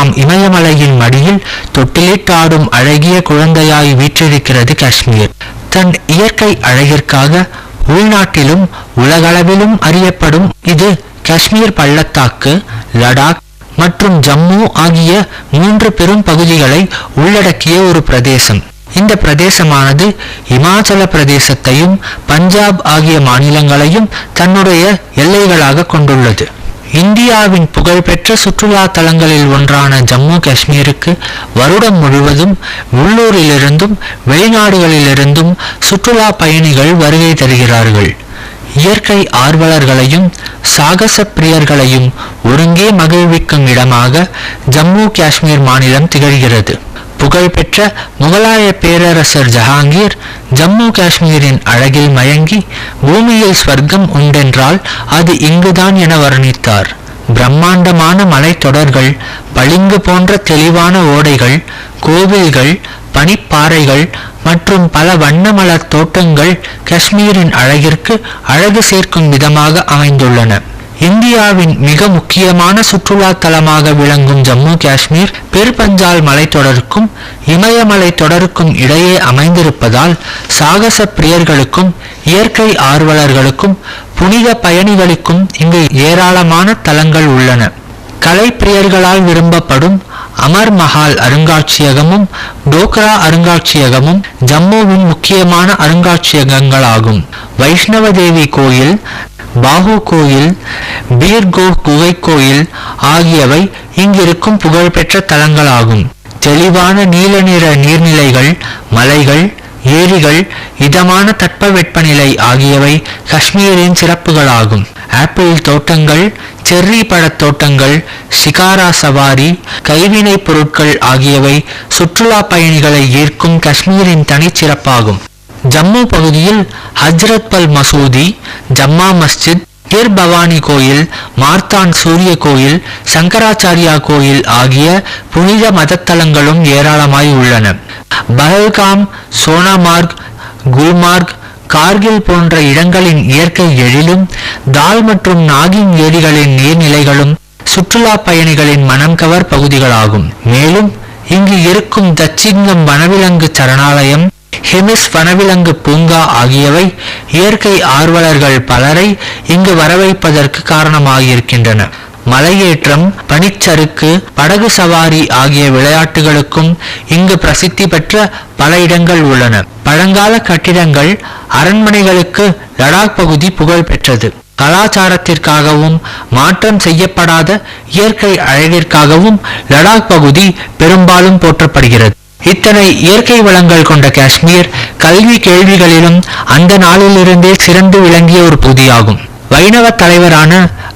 உயரமாம் இமயமலையின் மடியில் தொட்டிலிட்டாடும் அழகிய குழந்தையாய் வீற்றிருக்கிறது காஷ்மீர். தன் இயற்கை அழகிற்காக உள்நாட்டிலும் உலகளவிலும் அறியப்படும் இது காஷ்மீர் பள்ளத்தாக்கு லடாக் மற்றும் ஜம்மு ஆகிய மூன்று பெரும் பகுதிகளை உள்ளடக்கிய ஒரு பிரதேசம். இந்த பிரதேசமானது இமாச்சல பிரதேசத்தையும் பஞ்சாப் ஆகிய மாநிலங்களையும் தன்னுடைய எல்லைகளாக கொண்டுள்ளது. இந்தியாவின் புகழ்பெற்ற சுற்றுலா தலங்களில் ஒன்றான ஜம்மு காஷ்மீருக்கு வருடம் முழுவதும் உள்ளூரிலிருந்தும் வெளிநாடுகளிலிருந்தும் சுற்றுலா பயணிகள் வருகை தருகிறார்கள். இயற்கை ஆர்வலர்களையும் சாகச பிரியர்களையும் ஒருங்கே மகிழ்விக்கும் இடமாக ஜம்மு காஷ்மீர் மாநிலம் திகழ்கிறது. புகழ்பெற்ற முகலாய பேரரசர் ஜஹாங்கீர் ஜம்மு காஷ்மீரின் அழகில் மயங்கி பூமியில் ஸ்வர்க்கம் உண்டென்றால் அது இங்குதான் என வர்ணித்தார். பிரம்மாண்டமான மலைத்தொடர்கள் பளிங்கு போன்ற தெளிவான ஓடைகள் கோவில்கள் பனிப்பாறைகள் மற்றும் பல வண்ணமலர் தோட்டங்கள் காஷ்மீரின் அழகிற்கு அழகு சேர்க்கும் விதமாக அமைந்துள்ளன. இந்தியாவின் மிக முக்கியமான சுற்றுலா தலமாக விளங்கும் ஜம்மு காஷ்மீர் பெருபஞ்சால் மலைத்தொடருக்கும் இமயமலை தொடருக்கும் இடையே அமைந்திருப்பதால் சாகச பிரியர்களுக்கும் இயற்கை ஆர்வலர்களுக்கும் புனித பயணிகளுக்கும் இங்கு ஏராளமான தலங்கள் உள்ளன. கலை பிரியர்களால் விரும்பப்படும் அமர் மஹால் அருங்காட்சியகமும் டோக்ரா அருங்காட்சியகமும் ஜம்முவின் முக்கியமான அருங்காட்சியகங்களாகும். வைஷ்ணவ தேவி கோயில் பாகு கோயில் பீர்கோ குகை கோயில் ஆகியவை இங்கிருக்கும் புகழ்பெற்ற தலங்களாகும். தெளிவான நீல நிற நீர்நிலைகள் மலைகள் ஏரிகள் இதமான தட்பவெப்பநிலை ஆகியவை காஷ்மீரின் சிறப்புகளாகும். ஆப்பிள் தோட்டங்கள் செர்ரி பழத் தோட்டங்கள் ஷிகாரா சவாரி கைவினைப் பொருட்கள் ஆகியவை சுற்றுலா பயணிகளை ஈர்க்கும் காஷ்மீரின் தனிச்சிறப்பாகும். ஜம்மு பகுதியில் ஹஜ்ரத் பல் மசூதி ஜம்மா மஸ்ஜித் கிர் பவானி கோயில் மார்த்தான் சூரிய கோயில் சங்கராச்சாரியா கோயில் ஆகிய புனித மதத்தலங்களும் ஏராளமாய் உள்ளன. பஹல்காம் சோனாமார்க் குல்மார்க் கார்கில் போன்ற இடங்களின் இயற்கை எழிலும் தால் மற்றும் நாகின் ஏரிகளின் நீர்நிலைகளும் சுற்றுலா பயணிகளின் மனம் கவர் பகுதிகளாகும். மேலும் இங்கு இருக்கும் தச்சிங்கம் வனவிலங்கு சரணாலயம் ஹெமிஸ் வனவிலங்கு பூங்கா ஆகியவை இயற்கை ஆர்வலர்கள் பலரை இங்கு வரவைப்பதற்கு காரணமாகியிருக்கின்றன. மலையேற்றம் பனிச்சறுக்கு படகு சவாரி ஆகிய விளையாட்டுகளுக்கும் இங்கு பிரசித்தி பெற்ற பல இடங்கள் உள்ளன. பழங்கால கட்டிடங்கள் அரண்மனைகளுக்கு லடாக் பகுதி புகழ் பெற்றது. கலாச்சாரத்திற்காகவும் மாற்றம் செய்யப்படாத இயற்கை அழகிற்காகவும் லடாக் பகுதி பெரும்பாலும் போற்றப்படுகிறது. இத்தனை இயற்கை வளங்கள் கொண்ட காஷ்மீர் கல்வி கேள்விகளிலும் அந்த நாளிலிருந்தே சிறந்து விளங்கிய ஒரு பகுதியாகும் வைணவ தலைவரான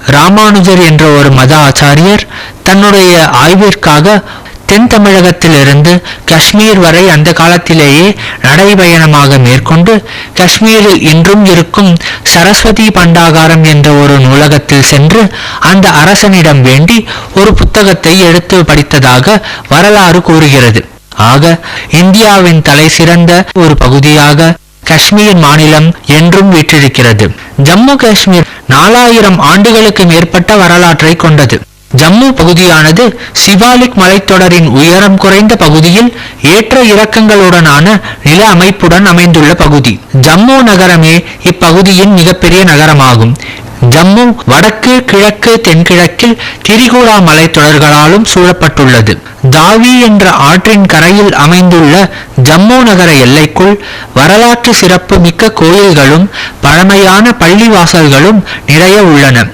ராமானுஜர் என்ற ஒரு மத ஆச்சாரியர் தன்னுடைய ஆய்விற்காக தென் தமிழகத்திலிருந்து காஷ்மீர் வரை அந்த காலத்திலேயே நடைபயணமாக மேற்கொண்டு காஷ்மீரில் இன்றும் இருக்கும் சரஸ்வதி பண்டாகாரம் என்ற ஒரு நூலகத்தில் சென்று அந்த அரசனிடம் வேண்டி ஒரு புத்தகத்தை எடுத்து படித்ததாக வரலாறு கூறுகிறது. ஆக இந்தியாவின் தலை சிறந்த ஒரு பகுதியாக காஷ்மீர் மாநிலம் என்றும் வீற்றிருக்கிறது. ஜம்மு காஷ்மீர் நாலாயிரம் ஆண்டுகளுக்கு மேற்பட்ட வரலாற்றை கொண்டது. ஜம்மு பகுதியானது சிவாலிக் மலைத்தொடரின் உயரம் குறைந்த பகுதியில் ஏற்ற இறக்கங்களுடனான நில அமைப்புடன் அமைந்துள்ள பகுதி. ஜம்மு நகரமே இப்பகுதியின் மிகப்பெரிய நகரமாகும். ஜம்மு வடக்கு கிழக்கு தென்கிழக்கில் திரிகுடா மலைத்தொடர்களாலும் சூழப்பட்டுள்ளது. தாவி என்ற ஆற்றின் கரையில் அமைந்துள்ள ஜம்மு நகர எல்லைக்குள் வரலாற்று சிறப்பு மிக்க கோயில்களும் பழமையான பள்ளிவாசல்களும் நிறைய உள்ளன.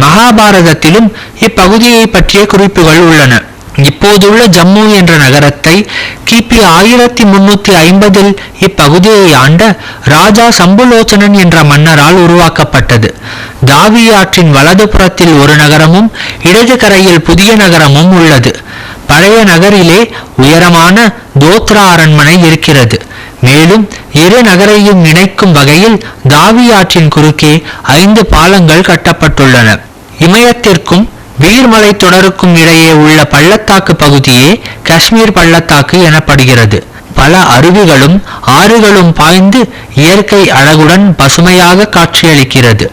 மகாபாரதத்திலும் இப்பகுதியை பற்றிய குறிப்புகள் உள்ளன. இப்போதுள்ள ஜம்மு என்ற நகரத்தை கிபி ஆயிரத்தி முன்னூத்தி ஐம்பதில் இப்பகுதியை ஆண்ட ராஜா சம்புலோச்சனன் என்ற மன்னரால் உருவாக்கப்பட்டது. தாவி ஆற்றின் வலது புறத்தில் ஒரு நகரமும் இடது கரையில் புதிய நகரமும் உள்ளது. பழைய நகரிலே உயரமான தோத்ரா அரண்மனை இருக்கிறது. மேலும் இரு நகரையும் இணைக்கும் வகையில் தாவி ஆற்றின் குறுக்கே ஐந்து பாலங்கள் கட்டப்பட்டுள்ளன. இமயத்திற்கும் வீர்மலை தொடருக்கும் இடையே உள்ள பள்ளத்தாக்கு பகுதியே காஷ்மீர் பள்ளத்தாக்கு எனப்படுகிறது. பல அருவிகளும் ஆறுகளும் பாய்ந்து இயற்கை அழகுடன் பசுமையாக காட்சியளிக்கிறது.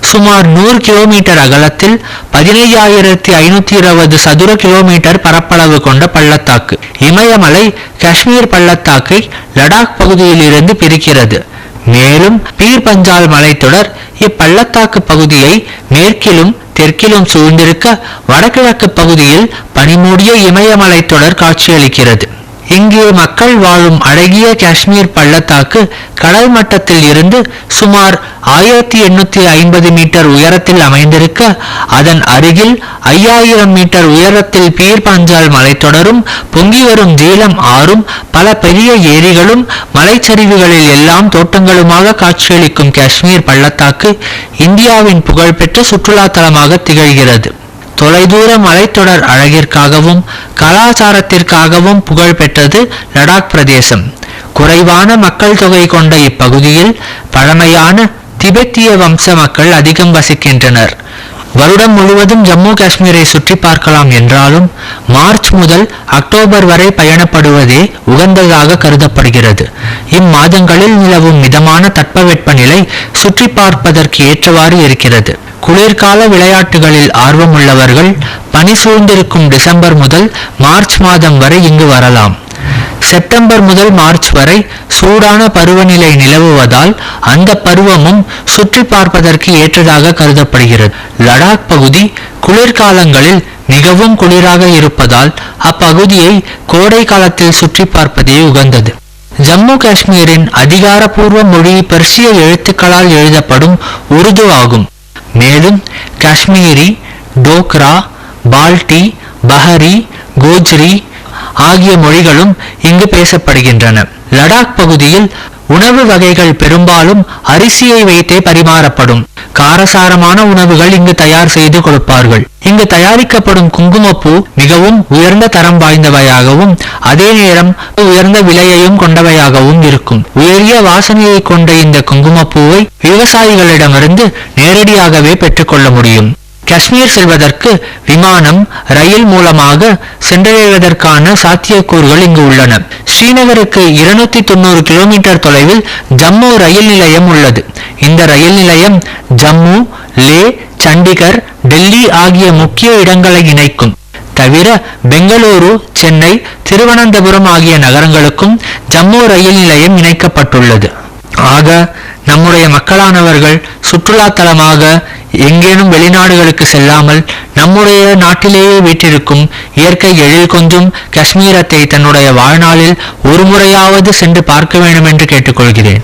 சுமார் நூறு கிலோமீட்டர் அகலத்தில் பதினைஞ்சாயிரத்தி ஐநூத்தி இருபது சதுர கிலோமீட்டர் பரப்பளவு கொண்ட பள்ளத்தாக்கு. இமயமலை காஷ்மீர் பள்ளத்தாக்கை லடாக் பகுதியிலிருந்து பிரிக்கிறது. மேலும் பீர் பஞ்சால் மலைத்தொடர் இப்பள்ளத்தாக்கு பகுதியை மேற்கிலும் தெற்கிலும் சூழ்ந்திருக்க வடகிழக்கு பகுதியில் பனிமூடிய இமயமலை தொடர் காட்சியளிக்கிறது. இங்கே மக்கள் வாழும் அழகிய காஷ்மீர் பள்ளத்தாக்கு கடல் மட்டத்தில் இருந்து சுமார் ஆயிரத்தி எண்ணூத்தி ஐம்பது மீட்டர் உயரத்தில் அமைந்திருக்க அதன் அருகில் ஐயாயிரம் மீட்டர் உயரத்தில் பீர் பஞ்சால் மலைத்தொடரும் பொங்கி வரும் ஜீலம் ஆறும் பல பெரிய ஏரிகளும் மலைச்சரிவுகளில் எல்லாம் தோட்டங்களுமாக காட்சியளிக்கும் காஷ்மீர் பள்ளத்தாக்கு இந்தியாவின் புகழ்பெற்ற சுற்றுலா தலமாக திகழ்கிறது. தொலைதூர மலைத்தொடர் அழகிற்காகவும் கலாச்சாரத்திற்காகவும் புகழ்பெற்றது லடாக் பிரதேசம். குறைவான மக்கள் தொகை கொண்ட இப்பகுதியில் பழமையான திபெத்திய வம்ச மக்கள் அதிகம் வசிக்கின்றனர். வருடம் முழுவதும் ஜம்மு காஷ்மீரை சுற்றி பார்க்கலாம் என்றாலும் மார்ச் முதல் அக்டோபர் வரை பயணப்படுவதே உகந்ததாக கருதப்படுகிறது. இம்மாதங்களில் நிலவும் மிதமான தட்பவெப்பநிலை சுற்றி பார்ப்பதற்கு ஏற்றவாறு இருக்கிறது. குளிர்கால விளையாட்டுகளில் ஆர்வமுள்ளவர்கள் பனி சூழ்ந்திருக்கும் டிசம்பர் முதல் மார்ச் மாதம் வரை இங்கு வரலாம். செப்டம்பர் முதல் மார்ச் வரை சூடான பருவநிலை நிலவுவதால் அந்த பருவமும் சுற்றி பார்ப்பதற்கு ஏற்றதாக கருதப்படுகிறது. லடாக் பகுதி குளிர்காலங்களில் மிகவும் குளிராக இருப்பதால் அப்பகுதியை கோடை காலத்தில் சுற்றி பார்ப்பதே உகந்தது. ஜம்மு காஷ்மீரின் அதிகாரப்பூர்வ மொழி பெர்சிய எழுத்துக்களால் எழுதப்படும் உருது ஆகும். மேலும் காஷ்மீரி டோக்ரா பால்டி பஹரி கோஜ்ரி ஆகிய மொழிகளும் இங்கு பேசப்படுகின்றன. லடாக் பகுதியில் உணவு வகைகள் பெரும்பாலும் அரிசியை வைத்தே பரிமாறப்படும். காரசாரமான உணவுகள் இங்கு தயார் செய்து கொடுப்பார்கள். இங்கு தயாரிக்கப்படும் குங்குமப்பூ மிகவும் உயர்ந்த தரம் வாய்ந்தவையாகவும் அதே நேரம் உயர்ந்த விலையையும் கொண்டவையாகவும் இருக்கும். உயரிய வாசனையை கொண்ட இந்த குங்குமப்பூவை விவசாயிகளிடமிருந்து நேரடியாகவே பெற்றுக்கொள்ள முடியும். காஷ்மீர் செல்வதற்கு விமானம் ரயில் மூலமாக சென்றடைவதற்கான சாத்தியக்கூறுகள் இங்கு உள்ளன. ஸ்ரீநகருக்கு இருநூத்தி தொண்ணூறு கிலோமீட்டர் தொலைவில் ஜம்மு ரயில் நிலையம் உள்ளது. இந்த ரயில் நிலையம் ஜம்மு லே சண்டிகர் டெல்லி ஆகிய முக்கிய இடங்களை இணைக்கும். தவிர பெங்களூரு சென்னை திருவனந்தபுரம் ஆகிய நகரங்களுக்கும் ஜம்மு ரயில் நிலையம் இணைக்கப்பட்டுள்ளது. ஆக நம்முடைய மக்களானவர்கள் சுற்றுலா தலமாக எங்கேனும் வெளிநாடுகளுக்கு செல்லாமல் நம்முடைய நாட்டிலேயே வீற்றிருக்கும் இயற்கை எழில் கொஞ்சும் காஷ்மீரத்தை தன்னுடைய வாழ்நாளில் ஒரு முறையாவது சென்று பார்க்க வேண்டும் என்று கேட்டுக்கொள்கிறேன்.